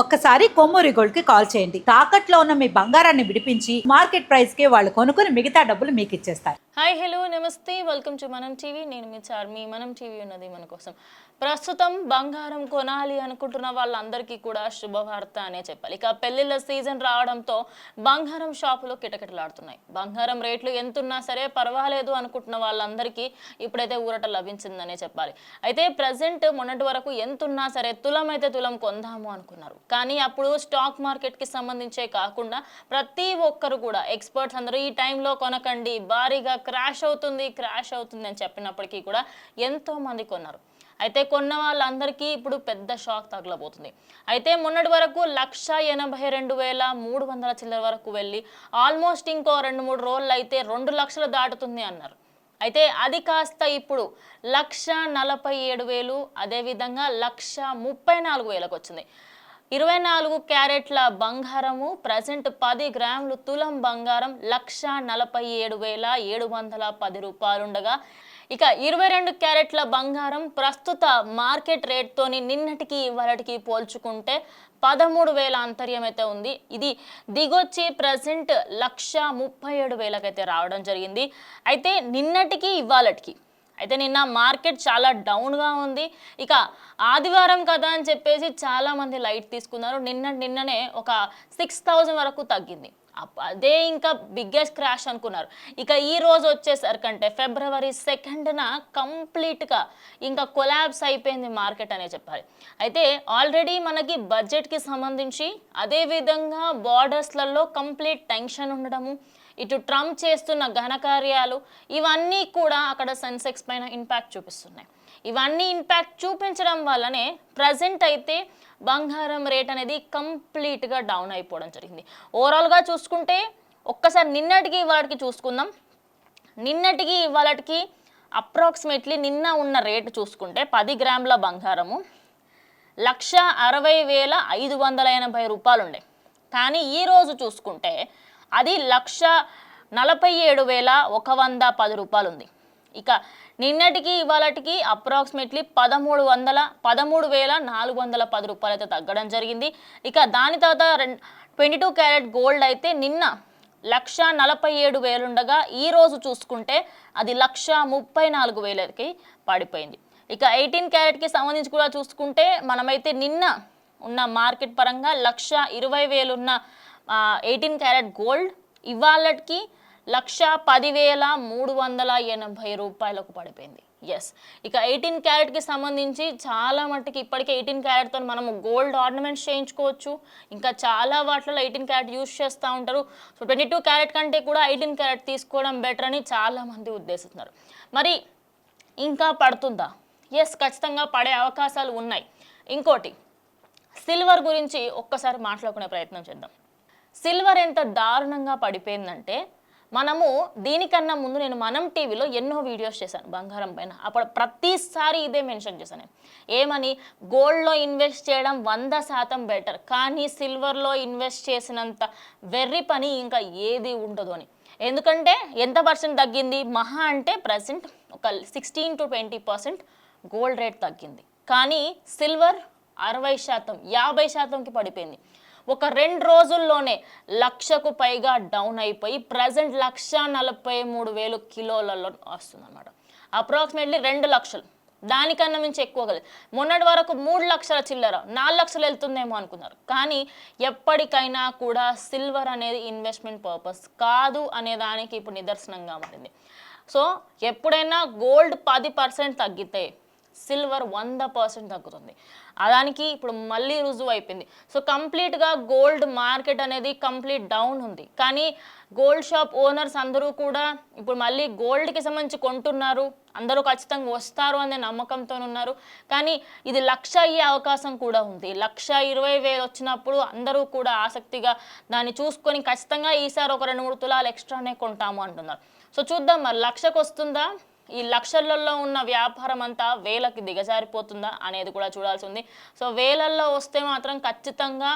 ఒక్కసారి కొమ్మూరి గోల్డ్కి కాల్ చేయండి. తాకట్లో ఉన్న మీ బంగారాన్ని విడిపించి మార్కెట్ ప్రైస్కి వాళ్ళు కొనుక్కుని మిగతా డబ్బులు మీకు ఇచ్చేస్తారు హాయ్ హలో నమస్తే వెల్కమ్ టు మనం టీవీ నేను మీ చార్మి. మనం టీవీ ఉన్నది మన కోసం. ప్రస్తుతం బంగారం కొనాలి అనుకుంటున్న వాళ్ళందరికీ కూడా శుభవార్త అనే చెప్పాలి. ఇక పెళ్ళిళ్ళ సీజన్ రావడంతో బంగారం షాపులు కిటకిటలాడుతున్నాయి. బంగారం రేట్లు ఎంతున్నా సరే పర్వాలేదు అనుకుంటున్న వాళ్ళందరికీ ఇప్పుడైతే ఊరట లభించిందనే చెప్పాలి. అయితే ప్రజెంట్ మొన్నటి వరకు ఎంతున్నా సరే తులం అయితే తులం కొందాము అనుకున్నారు. కానీ అప్పుడు స్టాక్ మార్కెట్కి సంబంధించే కాకుండా ప్రతి ఒక్కరు కూడా ఎక్స్పర్ట్స్ అందరూ ఈ టైంలో కొనకండి భారీగా క్రాష్ అవుతుంది క్రాష్ అవుతుంది అని చెప్పినప్పటికీ కూడా ఎంతో మంది కొన్నారు. అయితే కొన్న వాళ్ళందరికీ ఇప్పుడు పెద్ద షాక్ తగలబోతుంది. అయితే మొన్నటి వరకు లక్ష ఎనభై రెండు వేల మూడు వందల చిల్లర వరకు వెళ్ళి ఆల్మోస్ట్ ఇంకో రెండు మూడు రోజులు అయితే రెండు లక్షలు దాటుతుంది అన్నారు. అయితే అది కాస్త ఇప్పుడు లక్ష నలభై ఏడు వేలు అదేవిధంగా లక్ష ముప్పై నాలుగు వేలకు వచ్చింది. ఇరవై నాలుగు క్యారెట్ల బంగారము ప్రజెంట్ పది గ్రాములు తులం బంగారం లక్ష నలభై ఏడు వేల ఏడు వందల పది రూపాయలుండగా ఇక ఇరవై రెండు క్యారెట్ల బంగారం ప్రస్తుత మార్కెట్ రేట్తోని నిన్నటికి ఇవాళకి పోల్చుకుంటే పదమూడు వేల అంతర్యం అయితే ఉంది. ఇది దిగొచ్చి ప్రజెంట్ లక్ష ముప్పై ఏడు వేలకైతే రావడం జరిగింది. అయితే నిన్నటికి ఇవాళటికి అయితే నిన్న మార్కెట్ చాలా డౌన్గా ఉంది. ఇక ఆదివారం కదా అని చెప్పేసి చాలామంది లైట్ తీసుకున్నారు. నిన్న నిన్ననే ఒక సిక్స్ థౌజండ్ వరకు తగ్గింది. అదే ఇంకా బిగ్గెస్ట్ క్రాష్ అనుకున్నారు. ఇక ఈ రోజు వచ్చేసరికంటే ఫిబ్రవరి సెకండ్న కంప్లీట్గా ఇంకా కొలాబ్స్ అయిపోయింది మార్కెట్ అనే చెప్పాలి. అయితే ఆల్రెడీ మనకి బడ్జెట్కి సంబంధించి అదేవిధంగా బార్డర్స్లలో కంప్లీట్ టెన్షన్ ఉండడము ఇటు ట్రంప్ చేస్తున్న ఘనకార్యాలు ఇవన్నీ కూడా అక్కడ సెన్సెక్స్ పైన ఇంపాక్ట్ చూపిస్తున్నాయి. ఇవన్నీ ఇంపాక్ట్ చూపించడం వల్లనే ప్రజెంట్ అయితే బంగారం రేట్ అనేది కంప్లీట్గా డౌన్ అయిపోవడం జరిగింది. ఓవరాల్గా చూసుకుంటే ఒక్కసారి నిన్నటికి ఇవాళకి చూసుకుందాం. నిన్నటికి ఇవాళకి అప్రాక్సిమేట్లీ నిన్న ఉన్న రేటు చూసుకుంటే పది గ్రాముల బంగారము లక్ష అరవై వేల ఐదు వందల ఎనభై రూపాయలు ఉండే. కానీ ఈరోజు చూసుకుంటే అది లక్ష నలభై ఏడు వేల ఒక వంద పది రూపాయలు ఉంది. ఇక నిన్నటికి ఇవాళటికి అప్రాక్సిమేట్లీ పదమూడు వందల పదమూడు వేల నాలుగు వందల పది రూపాయలు అయితే తగ్గడం జరిగింది. ఇక దాని తర్వాత రెండు ట్వంటీ టూ క్యారెట్ గోల్డ్ అయితే నిన్న లక్ష నలభై ఏడు వేలుండగా ఈ రోజు చూసుకుంటే అది లక్ష ముప్పై నాలుగు వేలకి పడిపోయింది. ఇక ఎయిటీన్ క్యారెట్కి సంబంధించి కూడా చూసుకుంటే మనమైతే నిన్న ఉన్న మార్కెట్ పరంగా లక్ష ఇరవై వేలున్న ఎయిటీన్ క్యారెట్ గోల్డ్ ఇవాళకి లక్ష పదివేల మూడు వందల ఎనభై రూపాయలకు పడిపోయింది. ఎస్ ఇక ఎయిటీన్ క్యారెట్కి సంబంధించి చాలా మట్టుకి ఇప్పటికే ఎయిటీన్ క్యారెట్తో మనము గోల్డ్ ఆర్నమెంట్స్ చేయించుకోవచ్చు. ఇంకా చాలా వాటిలో ఎయిటీన్ క్యారెట్ యూస్ చేస్తూ ఉంటారు. సో ట్వంటీ టూ క్యారెట్ కంటే కూడా ఎయిటీన్ క్యారెట్ తీసుకోవడం బెటర్ అని చాలామంది ఉద్దేశిస్తున్నారు. మరి ఇంకా పడుతుందా? ఎస్ ఖచ్చితంగా పడే అవకాశాలు ఉన్నాయి. ఇంకోటి సిల్వర్ గురించి ఒక్కసారి మాట్లాడుకునే ప్రయత్నం చేద్దాం. సిల్వర్ ఎంత దారుణంగా పడిపోయిందంటే మనము దీనికన్నా ముందు నేను మనం టీవీలో ఎన్నో వీడియోస్ చేశాను బంగారం పైన. అప్పుడు ప్రతిసారి ఇదే మెన్షన్ చేశాను. నేను ఏమని? గోల్డ్లో ఇన్వెస్ట్ చేయడం వంద శాతం బెటర్. కానీ సిల్వర్లో ఇన్వెస్ట్ చేసినంత వెర్రి పని ఇంకా ఏది ఉండదు అని. ఎందుకంటే ఎంత పర్సెంట్ తగ్గింది? మహా అంటే ప్రజెంట్ ఒక sixteen to twenty percent gold rate తగ్గింది. కానీ సిల్వర్ అరవై శాతం యాభై శాతంకి పడిపోయింది. ఒక రెండు రోజుల్లోనే లక్షకు పైగా డౌన్ అయిపోయి ప్రజెంట్ లక్ష నలభై మూడు వేలు కిలోలలో వస్తుంది అనమాట అప్రాక్సిమేట్లీ రెండు లక్షలు. దానికన్నా మించి ఎక్కువ కదా. మొన్నటి వరకు మూడు లక్షల చిల్లర నాలుగు లక్షలు వెళ్తుందేమో అనుకున్నారు. కానీ ఎప్పటికైనా కూడా సిల్వర్ అనేది ఇన్వెస్ట్మెంట్ పర్పస్ కాదు అనే దానికి ఇప్పుడు నిదర్శనంగా మారింది. సో ఎప్పుడైనా గోల్డ్ పది పర్సెంట్ తగ్గితే సిల్వర్ వంద పర్సెంట్ తగ్గుతుంది. దానికి ఇప్పుడు మళ్ళీ రుజువు అయిపోయింది. సో కంప్లీట్గా గోల్డ్ మార్కెట్ అనేది కంప్లీట్ డౌన్ ఉంది. కానీ గోల్డ్ షాప్ ఓనర్స్ అందరూ కూడా ఇప్పుడు మళ్ళీ గోల్డ్కి సంబంధించి కొంటున్నారు. అందరూ ఖచ్చితంగా వస్తారు అనే నమ్మకంతో ఉన్నారు. కానీ ఇది లక్ష అయ్యే అవకాశం కూడా ఉంది. లక్ష ఇరవై వేలు వచ్చినప్పుడు అందరూ కూడా ఆసక్తిగా దాన్ని చూసుకొని ఖచ్చితంగా ఈసారి ఒక రెండు మూడు తులాలు ఎక్స్ట్రానే కొంటాము అంటున్నారు. సో చూద్దాం మరి లక్షకు వస్తుందా? ఈ లక్షలలో ఉన్న వ్యాపారం అంతా వేలకి దిగజారిపోతుందా అనేది కూడా చూడాల్సి ఉంది. సో వేలల్లో వస్తే మాత్రం ఖచ్చితంగా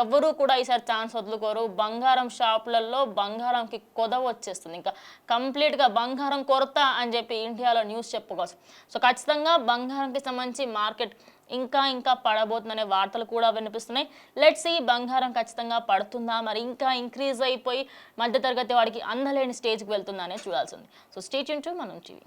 ఎవరు కూడా ఈసారి ఛాన్స్ వదులుకోరు. బంగారం షాపులలో బంగారంకి కొదవ వచ్చేస్తుంది. ఇంకా కంప్లీట్గా బంగారం కొరత అని చెప్పి ఇండియాలో న్యూస్ చెప్పుకోవచ్చు. సో ఖచ్చితంగా బంగారంకి సంబంధించి మార్కెట్ ఇంకా ఇంకా పడబోతుందనే వార్తలు కూడా వినిపిస్తున్నాయి. లెట్స్ ఈ బంగారం ఖచ్చితంగా పడుతుందా? మరి ఇంకా ఇంక్రీజ్ అయిపోయి మధ్యతరగతి వాడికి అందలేని స్టేజ్కి వెళ్తుందా అనేది చూడాల్సింది so state to Manam TV